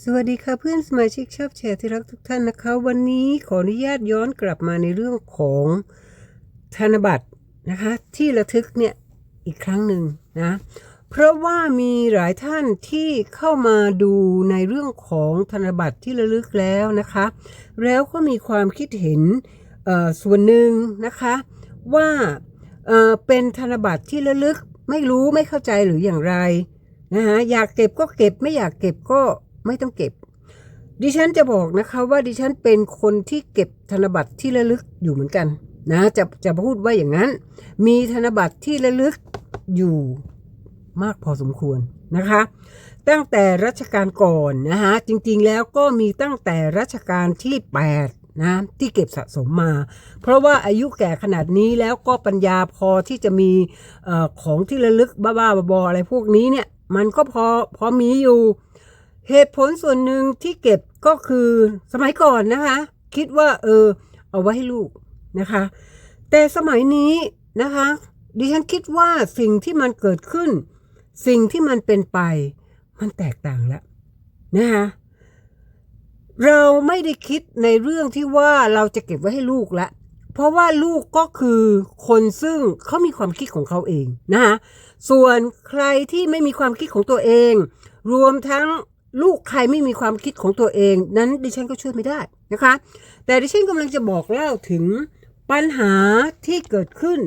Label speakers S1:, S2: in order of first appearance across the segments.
S1: สวัสดีค่ะเพื่อนสมาชิกชอบแชร์ที่รักทุกท่านนะคะ วันนี้ขออนุญาตย้อนกลับมาในเรื่องของธนบัตรนะคะ ที่ระทึกเนี่ยอีกครั้งหนึ่งนะ เพราะว่ามีหลายท่านที่เข้ามาดูในเรื่องของธนบัตรที่ระลึกแล้วนะคะ แล้วก็มีความคิดเห็นส่วนหนึ่งนะคะ ว่าเเป็นธนบัตรที่ระลึกไม่รู้ไม่เข้าใจหรืออย่างไรนะฮะอยากเก็บก็เก็บไม่อยากเก็บก็ ไม่ต้องเก็บ ดิฉันจะบอกนะคะว่าดิฉันเป็นคนที่เก็บธนบัตรที่ระลึกอยู่เหมือนกันนะจะจะพูดว่าอย่างนั้น มีธนบัตรที่ระลึกอยู่มากพอสมควรนะคะ ตั้งแต่รัชกาลก่อนนะคะจริงๆแล้วก็มีตั้งแต่รัชกาลที่ 8 นะที่เก็บสะสมมา เพราะว่าอายุแก่ขนาดนี้แล้วก็ปัญญาพอที่จะมีอของที่ระลึกบ้าๆบอๆอะไรพวกนี้เนี่ย มันก็พอพอมีอยู่ เหตุผลส่วนหนึ่งที่เก็บก็คือสมัยก่อนนะคะ คิดว่าเออ เอาไว้ให้ลูกนะคะ แต่สมัยนี้นะคะ ดิฉันคิดว่าสิ่งที่มันเกิดขึ้น สิ่งที่มันเป็นไป มันแตกต่างแล้วนะคะเราไม่ได้คิดในเรื่องที่ว่าเราจะเก็บไว้ให้ลูกละ เพราะว่าลูกก็คือคนซึ่งเขามีความคิดของเขาเองนะคะส่วนใครที่ไม่มีความคิดของตัวเอง รวมทั้ง ลูกใครไม่มีความคิดของตัวเองนั้นดิฉันก็ช่วยไม่ได้นะคะ แต่ดิฉันกำลังจะบอกเล่าถึงปัญหาที่เกิดขึ้น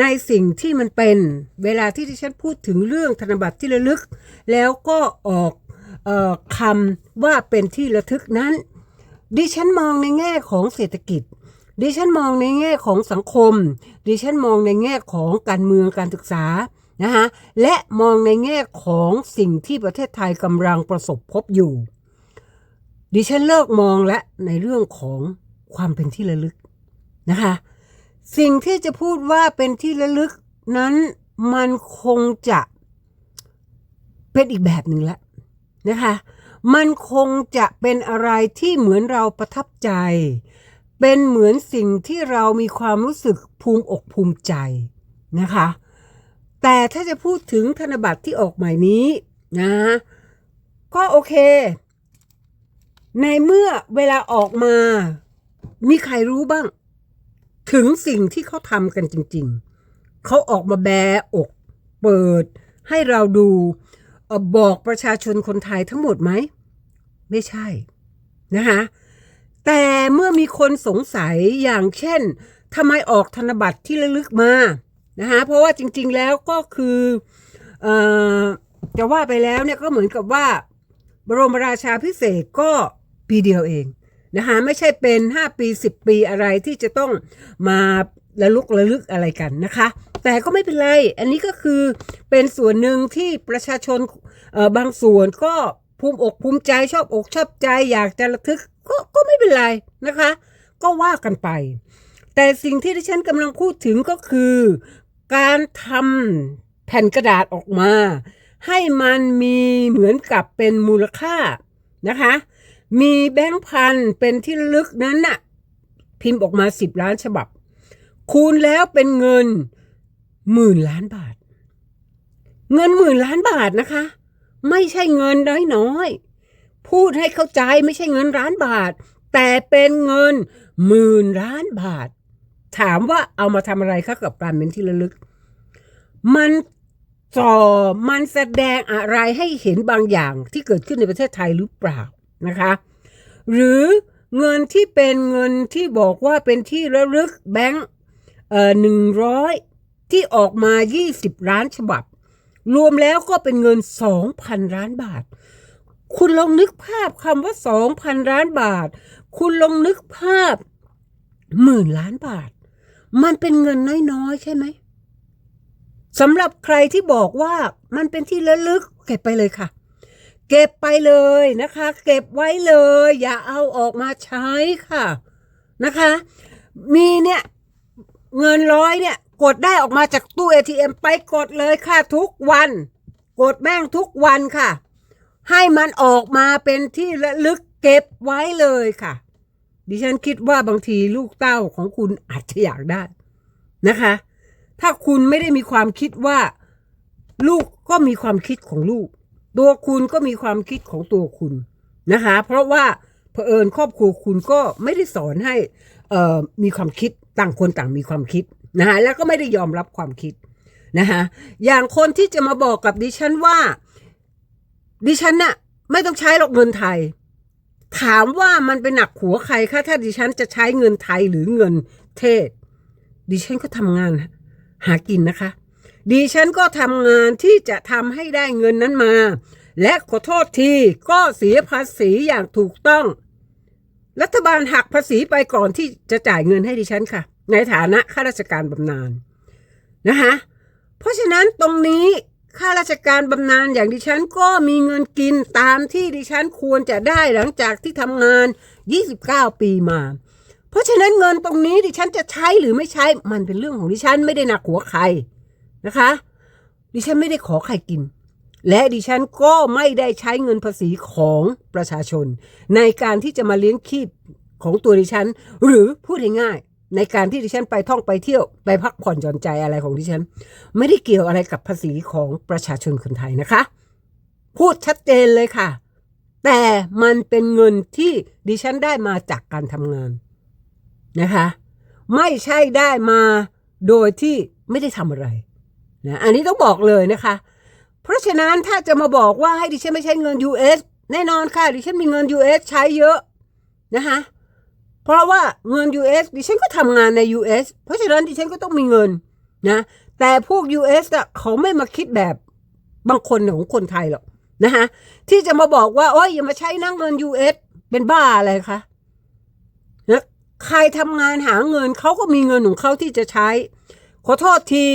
S1: ในสิ่งที่มันเป็นเวลาที่ดิฉันพูดถึงเรื่องธนบัตรที่ระลึก แล้วก็ออกออคำว่าเป็นที่ระทึกนั้น ดิฉันมองในแง่ของเศรษฐกิจ ดิฉันมองในแง่ของสังคม ดิฉันมองในแง่ของการเมืองการศึกษา นะคะและมองในแง่ของสิ่งที่ประเทศไทยกำลังประสบพบอยู่ ดิฉันเลิกมองและในเรื่องของความเป็นที่ระลึกนะคะสิ่งที่จะพูดว่าเป็นที่ระลึกนั้นมันคงจะเป็นอีกแบบหนึ่งละนะคะมันคงจะเป็นอะไรที่เหมือนเราประทับใจ เป็นเหมือนสิ่งที่เรามีความรู้สึกภูมิอกภูมิใจนะคะ แต่ถ้าจะพูดถึงธนบัตรที่ออกใหม่นี้นะก็โอเค ในเมื่อเวลาออกมา มีใครรู้บ้าง ถึงสิ่งที่เขาทำกันจริง ๆ เขาออกมาแบอก เปิด ให้เราดูบอกประชาชนคนไทยทั้งหมดไหม ไม่ใช่นะคะแต่เมื่อมีคนสงสัยอย่างเช่นทำไมออกธนบัตรที่ระลึกมา นะคะเพราะว่าจริง ๆแล้วก็คืออจะว่าไปแล้วเนี่ยก็เหมือนกับว่า บรมราชาพิเศษก็ปีเดียวเองนะคะไม่ใช่เป็น 5 ปี 10 ปีอะไรที่จะต้องมาระลุกระลึกอะไรกันนะคะ แต่ก็ไม่เป็นไร อันนี้ก็คือเป็นส่วนหนึ่งที่ประชาชนบางส่วนก็ภูมิอกภูมิใจชอบอกชอบใจอยากจะระทึกก็ก็ไม่เป็นไรนะคะ ก็ว่ากันไป แต่สิ่งที่ที่ฉันกำลังพูดถึงก็คือ การทำแผ่นกระดาษออกมา ให้มันมีเหมือนกับเป็นมูลค่านะคะ มีแบงค์พันเป็นที่ลึกนั้นน่ะพิมพ์ออกมา 10 ล้านฉบับ คูณแล้วเป็นเงินหมื่นล้านบาท เงินหมื่นล้านบาทนะคะ ไม่ใช่เงินน้อยๆพูดให้เข้าใจไม่ใช่เงินล้านบาท แต่เป็นเงินหมื่นล้านบาท ถามว่าเอามาทำอะไรคะกับการเป็นที่ระลึก มันส่อมันแสดงอะไรให้เห็นบางอย่างที่เกิดขึ้นในประเทศไทยหรือเปล่านะคะ หรือเงินที่เป็นเงินที่บอกว่าเป็นที่ระลึกแบงค์เอ่อหนึ่งร้อยที่ออกมา 20 ล้านฉบับ รวมแล้วก็เป็นเงิน 2,000 ล้านบาท คุณลองนึกภาพคำว่า 2,000 ล้านบาท คุณลองนึกภาพหมื่นล้านบาท มันเป็นเงินน้อยๆใช่ไหมสำหรับใครที่บอกว่ามันเป็นที่ระลึกเก็บไปเลยค่ะ เก็บไปเลยนะคะ เก็บไว้เลย อย่าเอาออกมาใช้ค่ะนะคะ มีเนี่ยเงินร้อยเนี่ย กดได้ออกมาจากตู้ ATM ไปกดเลยค่ะทุกวัน กดแม่งทุกวันค่ะ ให้มันออกมาเป็นที่ระลึกเก็บไว้เลยค่ะ ดิฉันคิดว่าบางทีลูกเต้าของคุณอาจจะอยากได้นะคะ ถ้าคุณไม่ได้มีความคิดว่า ลูกก็มีความคิดของลูก ตัวคุณก็มีความคิดของตัวคุณนะคะ เพราะว่าเผอิญครอบครัวคุณก็ไม่ได้สอนให้มีความคิดต่างคนต่างมีความคิดนะคะแล้วก็ไม่ได้ยอมรับความคิดนะคะอย่างคนที่จะมาบอกกับดิฉันว่า ดิฉันน่ะไม่ต้องใช้หรอกเงินไทย ถามว่ามันไปหนักหัวใครคะถ้าดิฉันจะใช้เงินไทยหรือเงินเทศ ดิฉันก็ทำงานหากินนะคะ ดิฉันก็ทำงานที่จะทำให้ได้เงินนั้นมา และขอโทษทีก็เสียภาษีอย่างถูกต้อง รัฐบาลหักภาษีไปก่อนที่จะจ่ายเงินให้ดิฉันค่ะ ในฐานะข้าราชการบำนาญนะคะเพราะฉะนั้นตรงนี้ ข้าราชการบำนาญอย่างดิฉันก็มีเงินกินตามที่ดิฉันควรจะได้หลังจากที่ทำงาน 29 ปีมา เพราะฉะนั้นเงินตรงนี้ดิฉันจะใช้หรือไม่ใช้มันเป็นเรื่องของดิฉันไม่ได้หนักหัวใครนะคะ ดิฉันไม่ได้ขอใครกิน และดิฉันก็ไม่ได้ใช้เงินภาษีของประชาชน ในการที่จะมาเลี้ยงชีพของตัวดิฉัน หรือพูดง่าย ในการที่ดิฉันไปท่องไปเที่ยวไปพักผ่อนหย่อนใจอะไรของดิฉัน ไม่ได้เกี่ยวอะไรกับภาษีของประชาชนคนไทยนะคะ พูดชัดเจนเลยค่ะ แต่มันเป็นเงินที่ดิฉันได้มาจากการทำงานนะคะ ไม่ใช่ได้มาโดยที่ไม่ได้ทำอะไรนะอันนี้ต้องบอกเลยนะคะ เพราะฉะนั้นถ้าจะมาบอกว่าให้ดิฉันไม่ใช้เงิน US แน่นอนค่ะดิฉันมีเงิน US ใช้เยอะนะคะ เพราะว่าเงิน US ดิฉันก็ทำงานใน US เพราะฉะนั้นดิฉันก็ต้องมีเงินนะแต่พวก US อะเขาไม่มาคิดแบบบางคนของคนไทยหรอกนะคะที่จะมาบอกว่าโอ้ยอย่ามาใช้นั่งเงิน US เป็นบ้าอะไรคะนะใครทำงานหาเงินเขาก็มีเงินของเขาที่จะใช้ ขอโทษที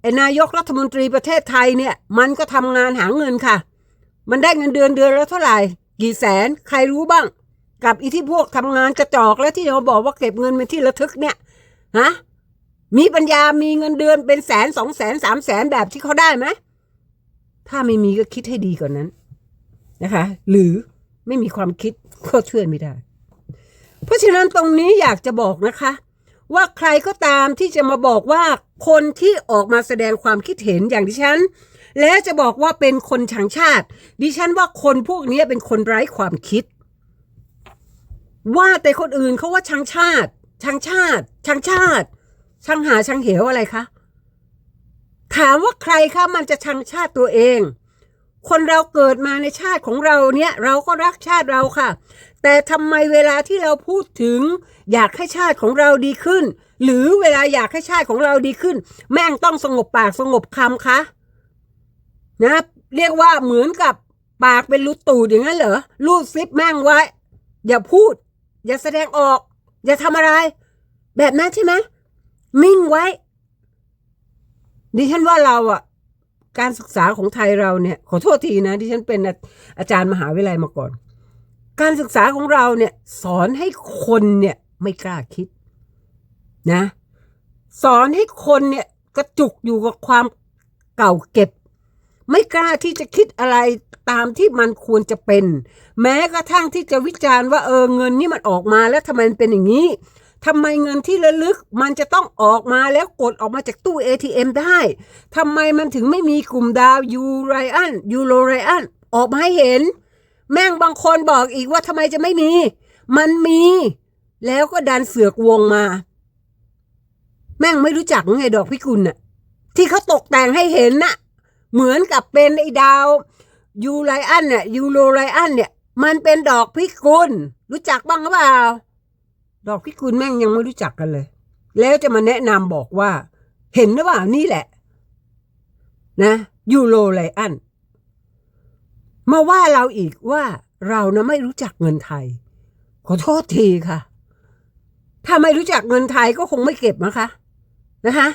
S1: ไอ้นายกรัฐมนตรีประเทศไทยเนี่ย มันก็ทำงานหาเงินค่ะ มันได้เงินเดือนเดือนละเท่าไหร่ กี่แสน ใครรู้บ้าง กับอีที่พวกทำงานกระจอกและที่เราบอกว่าเก็บเงินเป็นที่ระทึกเนี่ยฮะมีปัญญามีเงินเดือนเป็นแสนสองแสนสามแสนแบบที่เขาได้ไหมถ้าไม่มีก็คิดให้ดีกว่านนั้นนะคะ หรือไม่มีความคิดก็ช่วยไม่ได้ เพราะฉะนั้นตรงนี้อยากจะบอกนะคะ ว่าใครก็ตามที่จะมาบอกว่าคนที่ออกมาแสดงความคิดเห็นอย่างดิฉัน และจะบอกว่าเป็นคนชังชาติ ดิฉันว่าคนพวกนี้เป็นคนไร้ความคิด ว่าแต่คนอื่นเขาว่าชังชาติ ชังชาติ ชังชาติ ชังหาชังเหวอะไรคะถามว่าใครคะมันจะชังชาติตัวเอง คนเราเกิดมาในชาติของเราเนี่ย เราก็รักชาติเราค่ะ แต่ทำไมเวลาที่เราพูดถึง อยากให้ชาติของเราดีขึ้น หรือเวลาอยากให้ชาติของเราดีขึ้น แม่งต้องสงบปากสงบคำคะนะเรียกว่าเหมือนกับปากเป็นรูตูดอย่างนั้นเหรอรูดซิปแม่งไว้ อย่าพูด อย่าแสดงออก อย่าทำอะไร แบบนั้นใช่ไหมนิ่งไว้ ดิฉันว่าเราอะ การศึกษาของไทยเราเนี่ย ขอโทษทีนะ ดิฉันเป็นอาอาจารย์มหาวิทยาลัยมาก่อน การศึกษาของเราเนี่ย สอนให้คนเนี่ยไม่กล้าคิด นะ สอนให้คนเนี่ยกระจุกอยู่กับความเก่าเก็บ ไม่กล้าที่จะคิดอะไรตามที่มันควรจะเป็น แม้กระทั่งที่จะวิจารณ์ว่าเออเงินนี่มันออกมาแล้วทำไมมันเป็นอย่างนี้ทำไมเงินที่ระลึกมันจะต้องออกมาแล้วกดออกมาจากตู้ ATM ได้ทำไมมันถึงไม่มีกลุ่มดาวยูไรอันยูโรไรอันออกมาให้เห็น แม่งบางคนบอกอีกว่าทำไมจะไม่มี มันมี แล้วก็ดันเสือกวงมา แม่งไม่รู้จักไงดอกพิกุลน่ะ ที่เขาตกแต่งให้เห็นน่ะ เหมือนกับเป็นไอ้ดาวยูไรอันเนี่ยยูโรไรอันเนี่ย มันเป็นดอกพิกุล รู้จักบ้างหรือเปล่า ดอกพิกุลแม่งยังไม่รู้จักกันเลย แล้วจะมาแนะนำบอกว่า เห็นหรือเปล่านี่แหละ นะยูโรไรอันมาว่าเราอีกว่าเรานะไม่รู้จักเงินไทย ขอโทษทีค่ะ ถ้าไม่รู้จักเงินไทยก็คงไม่เก็บนะคะ นะคะ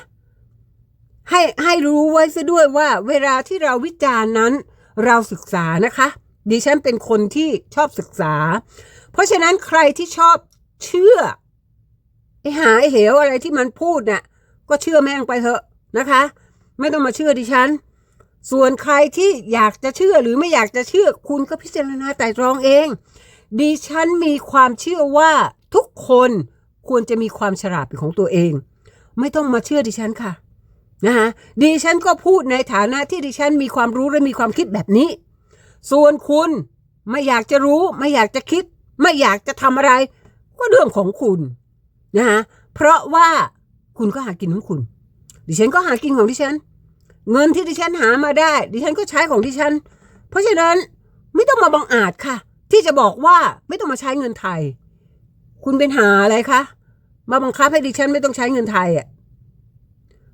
S1: ให้ให้รู้ไว้ซะด้วยว่าเวลาที่เราวิจารณ์นั้น เราศึกษานะคะ ดิฉันเป็นคนที่ชอบศึกษา เพราะฉะนั้นใครที่ชอบเชื่อไอ้หาไอ้เหวอะไรที่มันพูดน่ะก็เชื่อแม่งไปเถอะนะคะ ไม่ต้องมาเชื่อดิฉัน ส่วนใครที่อยากจะเชื่อหรือไม่อยากจะเชื่อ คุณก็พิจารณาไต่ตรองเอง ดิฉันมีความเชื่อว่าทุกคนควรจะมีความฉลาดเป็นของตัวเอง ไม่ต้องมาเชื่อดิฉันค่ะ นะคะดิฉันก็พูดในฐานะที่ดิฉันมีความรู้และมีความคิดแบบนี้ ส่วนคุณไม่อยากจะรู้ ไม่อยากจะคิด ไม่อยากจะทำอะไร ก็เรื่องของคุณนะฮะเพราะว่าคุณก็หากินของคุณ ดิฉันก็หากินของดิฉัน เงินที่ดิฉันหามาได้ ดิฉันก็ใช้ของดิฉัน เพราะฉะนั้นไม่ต้องมาบังอาจค่ะ ที่จะบอกว่าไม่ต้องมาใช้เงินไทย คุณเป็นหาอะไรคะมาบังคับให้ดิฉันไม่ต้องใช้เงินไทยอะ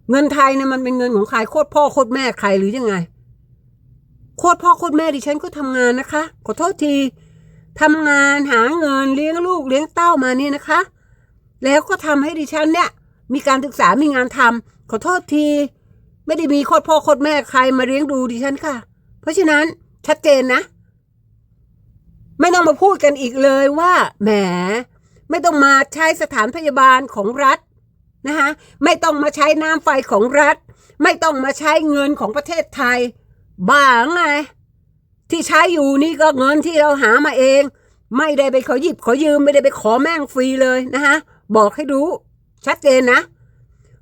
S1: เงินไทยเนี่ยมันเป็นเงินของใครโคตรพ่อโคตรแม่ใครหรือยังไง โคตรพ่อโคตรแม่ดิฉันก็ทำงานนะคะ ขอโทษทีทำงานหาเงินเลี้ยงลูกเลี้ยงเต้ามาเนี่ยนะคะ แล้วก็ทำให้ดิฉันเนี่ย มีการศึกษามีงานทำขอโทษที ไม่ได้มีโคตรพ่อโคตรแม่ใครมาเลี้ยงดูดิฉันค่ะ เพราะฉะนั้นชัดเจนนะ ไม่ต้องมาพูดกันอีกเลยว่าแหมไม่ต้องมาใช้สถานพยาบาลของรัฐ นะคะไม่ต้องมาใช้น้ำไฟของรัฐ ไม่ต้องมาใช้เงินของประเทศไทย บ้าไง ที่ใช้อยู่นี่ก็เงินที่เราหามาเอง ไม่ได้ไปขอหยิบขอยืมไม่ได้ไปขอแม่งฟรีเลยนะคะบอกให้รู้ชัดเจนนะ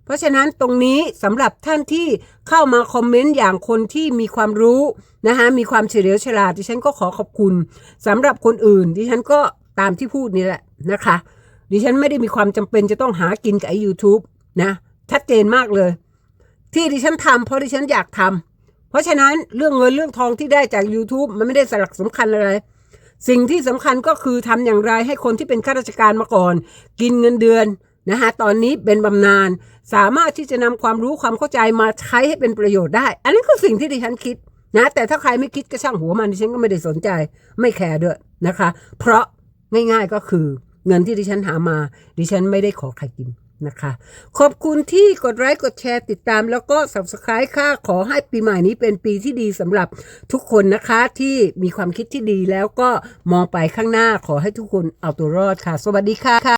S1: เพราะฉะนั้นตรงนี้สำหรับท่านที่เข้ามาคอมเมนต์อย่างคนที่มีความรู้นะคะมีความเฉลียวฉลาดดิฉันก็ขอขอบคุณสำหรับคนอื่นดิฉันก็ตามที่พูดนี่แหละนะคะ ดิฉันไม่ได้มีความจำเป็นจะต้องหากินกับไอ้ YouTube นะชัดเจนมากเลย ที่ดิฉันทำเพราะดิฉันอยากทำเพราะฉะนั้นเรื่องเงินเรื่องทองที่ได้จาก YouTube มันไม่ได้สลักสำคัญอะไร สิ่งที่สำคัญก็คือทำอย่างไรให้คนที่เป็นข้าราชการมาก่อน กินเงินเดือนนะคะตอนนี้เป็นบำนาญสามารถที่จะนำความรู้ความเข้าใจมาใช้ให้เป็นประโยชน์ได้ อันนี้คือสิ่งที่ดิฉันคิดนะแต่ถ้าใครไม่คิดก็ช่างหัวมันดิฉันก็ไม่ได้สนใจ ไม่แคร์ด้วยนะคะ เพราะง่ายๆก็คือ เงินที่ดิฉันหามา ดิฉันไม่ได้ขอใครกินนะคะ ขอบคุณที่กดไลค์กดแชร์ติดตาม แล้วก็ subscribe ค่ะ ขอให้ปีใหม่นี้เป็นปีที่ดีสำหรับทุกคนนะคะที่มีความคิดที่ดีแล้วก็มองไปข้างหน้าขอให้ทุกคนเอาตัวรอดค่ะ สวัสดีค่ะ